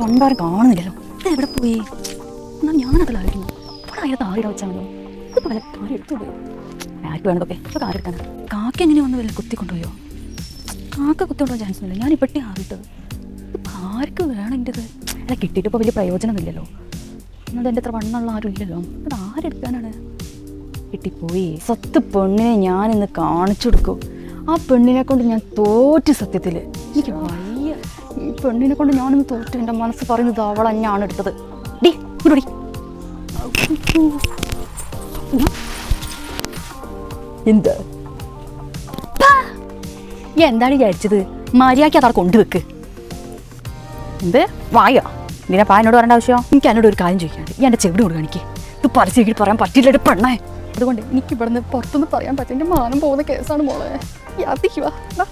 തൊണ്ടാരും കാണുന്നില്ലല്ലോ. എവിടെ പോയി? എന്നാ ഞാനതിലായിരുന്നു ഇവിടെ അതിനകത്ത് ആരുടെ വെച്ചാണല്ലോ ഇത് വല്ല കാര്യം എടുത്തുപോയോ ആർക്ക് വേണ്ടതൊക്കെ ഇപ്പോൾ കാരെടുക്കാൻ കാക്ക എങ്ങനെ വന്ന് വല്ല കുത്തിക്കൊണ്ടുപോയോ കാക്ക കുത്തിക്കൊണ്ടുപോകാൻ ചാൻസ് ഇല്ല ഞാൻ ഇപ്പട്ടി ആറിട്ടത് ഇതിപ്പോൾ ആർക്ക് വേണം അല്ല കിട്ടിയിട്ട് ഇപ്പോൾ വലിയ പ്രയോജനമില്ലല്ലോ എന്നത് എന്റെ അത്ര വണ്ണമുള്ള ആരും ഇല്ലല്ലോ. അത് ആരെടുക്കാനാണ് കിട്ടിപ്പോയി. സത്ത് പെണ്ണിനെ ഞാനിന്ന് കാണിച്ചു കൊടുക്കും. ആ പെണ്ണിനെ കൊണ്ട് ഞാൻ തോറ്റ് സത്യത്തിൽ എനിക്ക് പെണ്ണിനെ കൊണ്ട് ഞാനൊന്ന് തോറ്റു. എന്റെ മനസ്സ് പറയുന്നത് അവൾ തന്നെയാണ് എടുത്തത്. ഡി ഇങ്ങോട്ട് എന്ത്? എന്താണ് വിചാരിച്ചത്? മര്യാദയ്ക്ക് അതാ കൊണ്ടുവെക്ക്. എന്ത്? വായോ? നിന്നെ പാ എന്നോട് പറയേണ്ട ആവശ്യമോ? എനിക്ക് എന്നോട് ഒരു കാര്യം ചോദിക്കാണ്ട് ഞാൻ എന്റെ ചെവിടെ കൊടുക്കുക എനിക്ക്. ഇത് പരസ്യമായിട്ട് പറയാൻ പറ്റില്ല ഒരു പെണ്ണേ. അതുകൊണ്ട് എനിക്ക് ഇവിടുന്ന് പുറത്തുനിന്ന് പറയാൻ പറ്റും എന്റെ മാനം പോകുന്ന കേസാണ് മോളെ. യാതിക്ക് വാ വാ.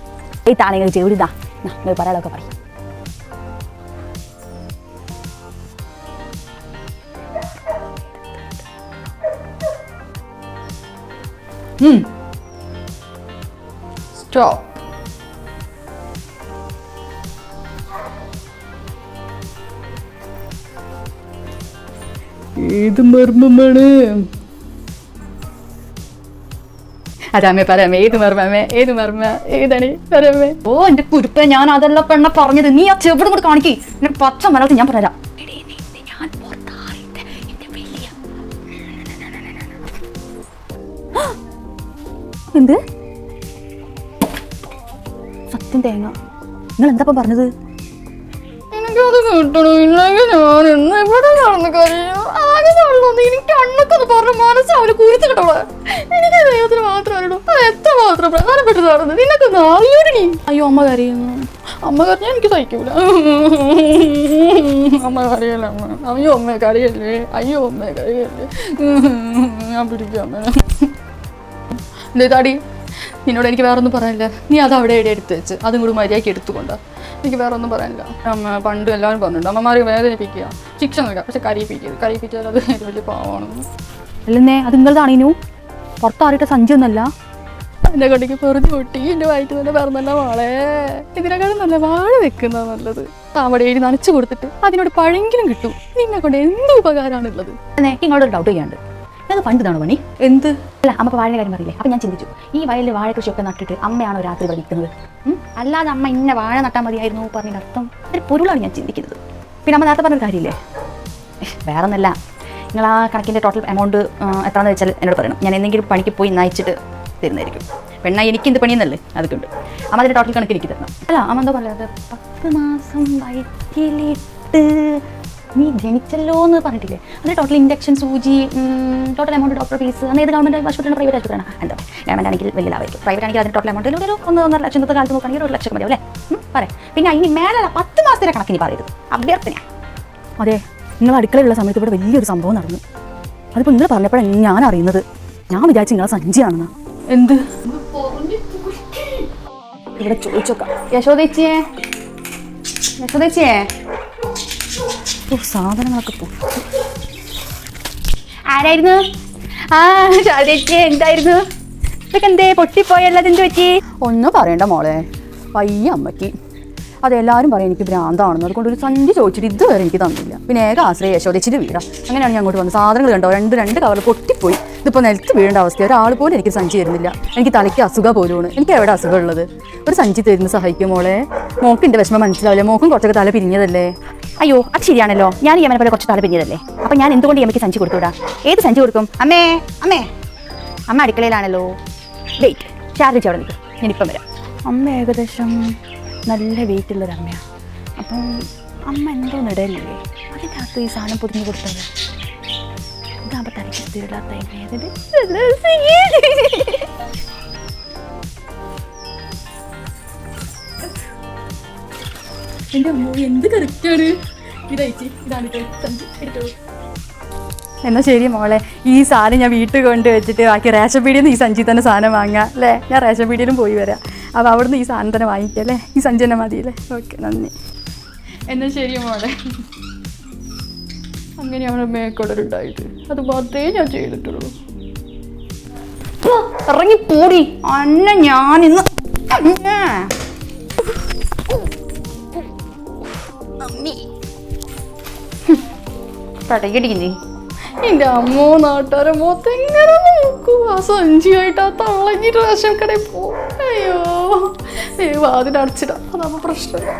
ഈ താണെങ്കിൽ ചെവിടിതാ നിങ്ങൾ പറയാനൊക്കെ പറയും. സ്റ്റോപ്പ് ഏത് മർമ്മമാണ്? അതാമേ പറയാമേ ഏത് മർമ്മമേ ഏത് മർമ്മ ഏതാണ് പറയാമേ ഓ എന്റെ കുരുപ്പ ഞാൻ അതെല്ലാം പെണ്ണ പറഞ്ഞത്. നീ ആ ചെവിടെ കൂടെ കാണിക്കേ. എന്നെ പച്ച മലയാളത്തിൽ ഞാൻ പറയാം എന്ത്? സത്യം തേങ്ങ. നിങ്ങൾ എന്താ പറഞ്ഞത് എനിക്കത് ഞാൻ മാത്രം അത് എത്ര മാത്രം അയ്യോ അമ്മ കരയുന്നു. അമ്മ എനിക്ക് അമ്മ അമ്മ. അയ്യോ അമ്മ കരയല്ലേ? അയ്യോ അമ്മ ഞാൻ പിടിക്കാം അമ്മ. എന്തേ താടി നിന്നോട് എനിക്ക് വേറെ ഒന്നും പറയാനില്ല. നീ അത് അവിടെ എവിടെ എടുത്ത് വെച്ച് അതും കൂടി മര്യാദയ്ക്ക് എടുത്തുകൊണ്ട്. എനിക്ക് വേറെ ഒന്നും പറയാനില്ല. അമ്മ പണ്ട് എല്ലാവരും പറഞ്ഞിട്ടുണ്ട് അമ്മമാരെ വേദനിപ്പിക്കുക ശിക്ഷ നൽകുക പക്ഷെ കരയിപ്പിക്കരുത് കരയിപ്പിച്ചാൽ അത് വലിയ പാവമാണ് അല്ലെന്നേ അത് നിങ്ങളതാണീനു പുറത്താറിയിട്ട് സഞ്ചി ഒന്നല്ല എന്റെ കണ്ടിക്ക് പെറുതി പൊട്ടി എന്റെ വയറ്റിൽ തന്നെ പറഞ്ഞല്ല വാളെ ഇതിനെക്കാളും നല്ല വാഴ വെക്കുന്ന നല്ലത്. അവിടെ എഴുതി നനച്ചു കൊടുത്തിട്ട് അതിനോട് പഴെങ്കിലും കിട്ടും. നിന്നെ കൊണ്ട് എന്ത് ഉപകാരമാണുള്ളത് ഇങ്ങോട്ട് ഡൗട്ട് ചെയ്യാണ്ട് അത് പണ്ട് ഇതാണ് പണി എന്ത്? അല്ല അമ്മ വാഴ കാര്യം പറയില്ലേ? അപ്പൊ ഞാൻ ചിന്തിച്ചു. ഈ വയലിൽ വാഴ കൃഷിയൊക്കെ നട്ടിട്ട് അമ്മയാണോ രാത്രി ഇവിടെ നിൽക്കുന്നത്? അല്ലാതെ അമ്മ ഇന്ന വാഴ നട്ടാൽ മതിയായിരുന്നു പറഞ്ഞതിന്റെ അർത്ഥം ഒരു പൊരുളാണ് ഞാൻ ചിന്തിക്കുന്നത്. പിന്നെ അമ്മ നേരത്തെ പറഞ്ഞൊരു കാര്യമില്ലേ? വേറെ ഒന്നല്ല നിങ്ങൾ ആ കണക്കിന്റെ ടോട്ടൽ എമൗണ്ട് എത്രയാണെന്ന് വെച്ചാൽ എന്നോട് പറയണം. ഞാൻ എന്തെങ്കിലും പണിക്ക് പോയി നയിച്ചിട്ട് തരുന്നതായിരിക്കും. പെണ്ണ എനിക്ക് എന്ത് പണിയെന്നല്ലേ? അതൊക്കെയുണ്ട് അമ്മ അതിന്റെ ടോട്ടൽ കണക്ക് എനിക്ക് തരണം. അല്ല അമ്മ എന്താ പറയുന്നത് പത്ത് മാസം വയറ്റിലിട്ട് നീ ജനിച്ചല്ലോ എന്ന് പറഞ്ഞിട്ടില്ലേ? അതിന് ടോട്ടൽ ഇൻഡക്ഷൻ സൂചി ടോട്ടൽ എമൗണ്ട് ഡോക്ടർ ഫീസ് അങ്ങനെ ഏത് ഗവൺമെന്റ് ആശുപത്രിയാണ് പ്രൈവറ്റ് ആശുപത്രിയാണ്. എന്താ? ഗവൺമെന്റ് ആണെങ്കിൽ വലിയ ലാഭമായിരിക്കും. പ്രൈവറ്റ് ആണെങ്കിൽ അതിന് ടോട്ടൽ എമൗണ്ട് ഒരു ഒന്ന് ഒന്നര ലക്ഷം ഇന്നത്തെ കാലത്ത് നോക്കുകയാണെങ്കിൽ ഒരു ലക്ഷം മതിയാവും അല്ലേ? പറയാം. പിന്നെ അതിന് മേലെ പത്ത് മാസത്തിന്റെ കണക്കിന് പറയരുത്. അഭ്യർത്ഥന അതെ നിങ്ങൾ അടുക്കളയുള്ള സമയത്ത് ഇവിടെ വലിയൊരു സംഭവം നടന്നു. അതിപ്പോൾ നിങ്ങൾ പറഞ്ഞപ്പോഴാണ് ഞാൻ അറിയുന്നത്. ഞാൻ വിചാരിച്ചു നിങ്ങളെ സഞ്ചിയാണെന്ന്. എന്ത്? ഇവിടെ ചോദിച്ചോക്കാം. യശോദേച്ചിയെ യശോദേച്ചിയെ ഓ സാധനങ്ങളൊക്കെ പൊട്ടി ആരായിരുന്നു? ആ ചേച്ചി എന്തായിരുന്നു? ഇതൊക്കെ എന്തേ പൊട്ടിപ്പോയല്ലോ അതെന്ത് പറ്റി? ഒന്നും പറയണ്ട മോളെ. വയ്യ അമ്മയ്ക്ക്. അതെല്ലാവരും പറയും എനിക്ക് ഭ്രാന്താണെന്ന്. അതുകൊണ്ട് ഒരു സഞ്ചി ചോദിച്ചിട്ട് ഇതുവരെ എനിക്ക് തന്നില്ല. പിന്നെ ഏക ആശ്രയ ചോദിച്ചിട്ട് വീടാ. അങ്ങനെയാണ് ഞാൻ അങ്ങോട്ട് വന്നത് സാധനങ്ങൾ കണ്ടോ? രണ്ട് രണ്ട് കവർ പൊട്ടിപ്പോയി. ഇതിപ്പോൾ നിലത്ത് വീഴേണ്ട അവസ്ഥ ഒരാൾ പോലും എനിക്ക് സഞ്ചി തരുന്നില്ല. എനിക്ക് തലയ്ക്ക് അസുഖ പോലുമാണ്. എനിക്ക് എവിടെ അസുഖം ഉള്ളത്? ഒരു സഞ്ചി തരുന്ന സഹായിക്കും മോളെ? മോക്കിന്റെ വിഷമം മനസ്സിലാവില്ല? മോക്കും കുറച്ചൊക്കെ തല പിരിഞ്ഞതല്ലേ? അയ്യോ അത് ശരിയാണല്ലോ. ഞാൻ ഈ അമ്മനെ പോലെ കുറച്ച് താഴെ പിരിഞ്ഞതല്ലേ. അപ്പൊ ഞാൻ എന്തുകൊണ്ട് ഈ അമ്മയ്ക്ക് സഞ്ചി കൊടുത്തുവിടാ ഏത് സഞ്ചി കൊടുക്കും? അമ്മേ അമ്മേ. അമ്മ അടുക്കളയിലാണല്ലോ. വെയിറ്റ് ചാർജ് അവിടെ നിൽക്കും ഞാനിപ്പം വരാം. അമ്മ ഏകദേശം നല്ല വെയിറ്റ് ഉള്ളൊരു അമ്മയാണ് അപ്പം അമ്മ എന്തോ ഇടയില്ലേ അതിന്റെ അകത്ത് ഈ സാധനം പൊതിഞ്ഞു കൊടുത്തത്. ഇതാകുമ്പോൾ തനിക്ക് സ്ഥിരമില്ലാത്ത എന്റെ അമ്മ എന്ത് കറക്റ്റാണ് ഇതയച്ചി ഇതാണ് എടുത്തോ എന്നാ ശരി മോളെ ഈ സാധനം ഞാൻ വീട്ടിൽ കൊണ്ട് വെച്ചിട്ട് ബാക്കി റേഷൻ പീടിയിൽ നിന്ന് ഈ സഞ്ചി തന്നെ സാധനം വാങ്ങാം അല്ലേ? ഞാൻ റേഷൻ പീടിയിലും പോയി വരാം. അപ്പോൾ അവിടുന്ന് ഈ സാധനം തന്നെ വാങ്ങിക്കാം അല്ലേ? ഈ സഞ്ചി തന്നെ മതി അല്ലേ? ഓക്കെ നന്ദി. എന്നാ ശരി മോളെ. അങ്ങനെയാണ് മേക്കൊടരുണ്ടായിട്ട് അത് മാത്രമേ ഞാൻ ചെയ്തിട്ടുള്ളൂ. ഇറങ്ങി പൂടി അന്ന ഞാനിന്ന് അമ്മി പടയടിക്കുന്നേ എന്റെ അമ്മോ നാട്ടുകാരെ മൊത്തം നോക്കൂ? ആ സഞ്ചിയായിട്ട് ആ തളഞ്ഞിട്ട് റേഷൻ കടയിൽ പോ. അയ്യോ വാതിലടച്ചിടാം അതാവുമ്പോൾ പ്രശ്നമില്ല